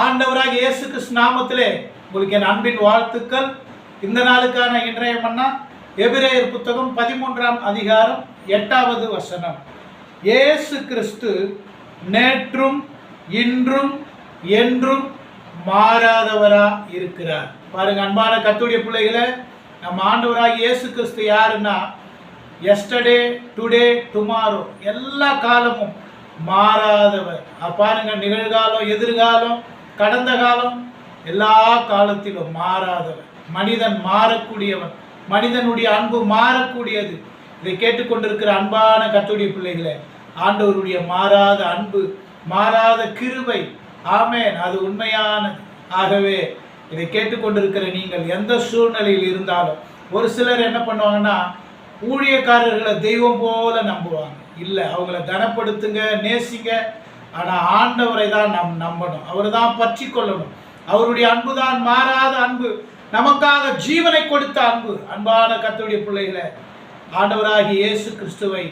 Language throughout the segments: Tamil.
ஆண்டவராக இயேசு கிறிஸ்து நாமத்திலே உங்களுக்கு என் அன்பின் வாழ்த்துக்கள். இந்த நாளுக்கான இன்றைய மன்னா எபிரேயர் புத்தகம் பதிமூன்றாம் அதிகாரம் எட்டாவது வசனம். இயேசு கிறிஸ்து நேற்றும் இன்றும் என்றும் மாறாதவரா இருக்கிறார். பாருங்க அன்பான கத்துடைய பிள்ளைகளை நம்ம ஆண்டவராக இயேசு கிறிஸ்து யாருன்னா எஸ்டர்டே டுடே டுமாரோ எல்லா காலமும் மாறாதவர். பாருங்க நிகழ்காலம் எதிர்காலம் கடந்த காலம் எல்லா காலத்திலும் மாறாதவன். மனிதன் மாறக்கூடியவன். மனிதனுடைய அன்பு மாறக்கூடியது. இதை கேட்டுக்கொண்டிருக்கிற அன்பான கத்துடைய பிள்ளைகளே ஆண்டவருடைய மாறாத அன்பு மாறாத கிருபை. ஆமேன். அது உண்மையானது. ஆகவே இதை கேட்டுக்கொண்டிருக்கிற நீங்கள் எந்த சூழ்நிலையில் இருந்தாலும் ஒரு சிலர் என்ன பண்ணுவாங்கன்னா ஊழியக்காரர்களை தெய்வம் போல நம்புவாங்க. இல்லை அவங்கள கனப்படுத்துங்க நேசிங்க ஆனால் ஆண்டவரை தான் நம் நம்பணும். அவர் தான் பற்றி கொள்ளணும். அவருடைய அன்பு தான் மாறாத அன்பு. நமக்காக ஜீவனை கொடுத்த அன்பு. அன்பான கர்த்தருடைய பிள்ளைகளை ஆண்டவராகிய இயேசு கிறிஸ்துவை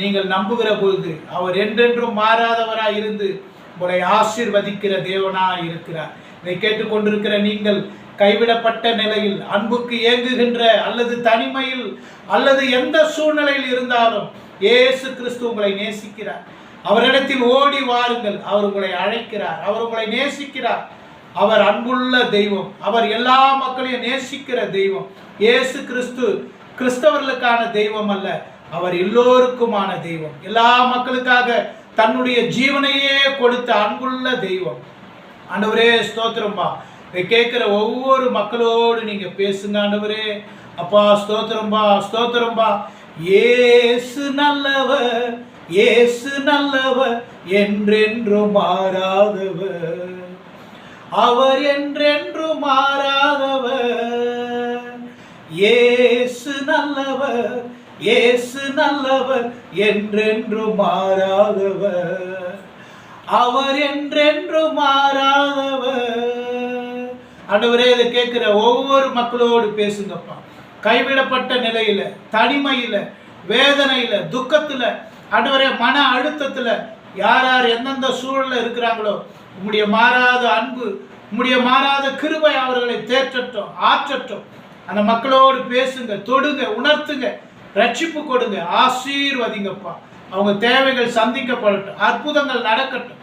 நீங்கள் நம்புகிற பொழுது அவர் என்றென்றும் மாறாதவராக இருந்து உங்களை ஆசீர்வதிக்கிற தேவனாக இருக்கிறார். இதை கேட்டுக்கொண்டிருக்கிற நீங்கள் கைவிடப்பட்ட நிலையில் அன்புக்கு ஏங்குகின்ற அல்லது தனிமையில் அல்லது எந்த சூழ்நிலையில் இருந்தாலும் இயேசு கிறிஸ்து உங்களை நேசிக்கிறார். அவரிடத்தில் ஓடி வாருங்கள். அவர் உங்களை அழைக்கிறார். அவர் உங்களை நேசிக்கிறார். அவர் அன்புள்ள தெய்வம். அவர் எல்லா மக்களையும் நேசிக்கிற தெய்வம். இயேசு கிறிஸ்து கிறிஸ்தவர்களுக்கான தெய்வம் அல்ல. அவர் எல்லோருக்குமான தெய்வம். எல்லா மக்களுக்காக தன்னுடைய ஜீவனையே கொடுத்த அன்புள்ள தெய்வம். ஆண்டவரே ஸ்தோத்திரம்பா. இதை கேட்குற ஒவ்வொரு மக்களோடு நீங்க பேசுங்க ஆண்டவரே. அப்பா ஸ்தோத்திரம்பா ஸ்தோத்திரம்பா. ஏசு நல்லவர். ஏசு நல்லவர் என்றென்றும் மாறாதவர். அவர் என்றென்றும் மாறாதவர். ஏசு நல்லவர் ஏசு நல்லவர் என்றென்றும் மாறாதவர். அவர் என்றென்றும் மாறாதவர். ஆண்டவரே இதை கேட்கிற ஒவ்வொரு மக்களோடு பேசுங்கப்பா. கைவிடப்பட்ட நிலையில தனிமையில வேதனையில துக்கத்துல ஆண்டவரே மன அழுத்தத்தில் யார் யார் எந்தெந்த சூழலில் இருக்கிறாங்களோ உம்முடைய மாறாத அன்பு உம்முடைய மாறாத கிருபை அவர்களை தேற்றட்டும் ஆற்றட்டும். அந்த மக்களோடு பேசுங்க தொடுங்க உணர்த்துங்க ரட்சிப்பு கொடுங்க ஆசீர்வதிங்கப்பா. அவங்க தேவைகள் சந்திக்கப்படட்டும் அற்புதங்கள் நடக்கட்டும்.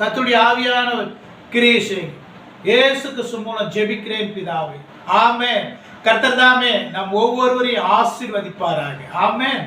கத்துடைய ஆவியானவர் கிரியை செய்யுங்க. இயேசுக்கு சுமூலம் ஜெபிக்கிறேன் பிதாவே. ஆமே கர்த்தர் தாமே நம் ஒவ்வொருவரையும் ஆசீர்வதிப்பாராக. ஆமென்.